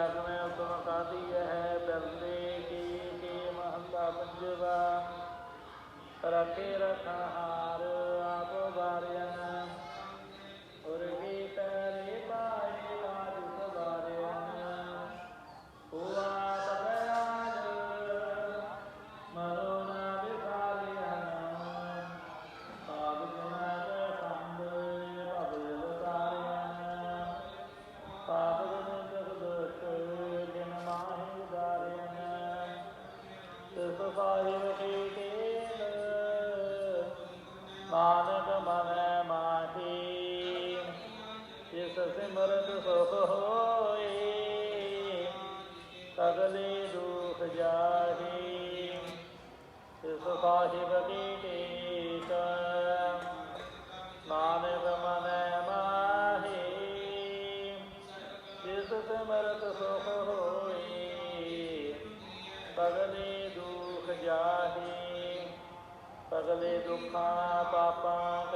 ਜਗ ਮੈਂ ਉਤਮ ਕਾਦੀ ਹੈ? ਬਿਰਲੇ ਕੀ ਕੀ ਮਹੰਦਾ ਪੰਜਵਾ। ਰਖੇ ਰਖਾਰ ਆਪ ਬਾਰਿਆ उपकारिण पीठेन नानक मन माही जिस सिमरत सुख होए सगले दुख जाही जिस साहिब की टेक मन माही जिस सिमरत सुख होए सगले दुख ਦੁਖ ਜਾਹੀ ਸਗਲੇ ਦੁਖਾਂ ਪਾਪਾਂ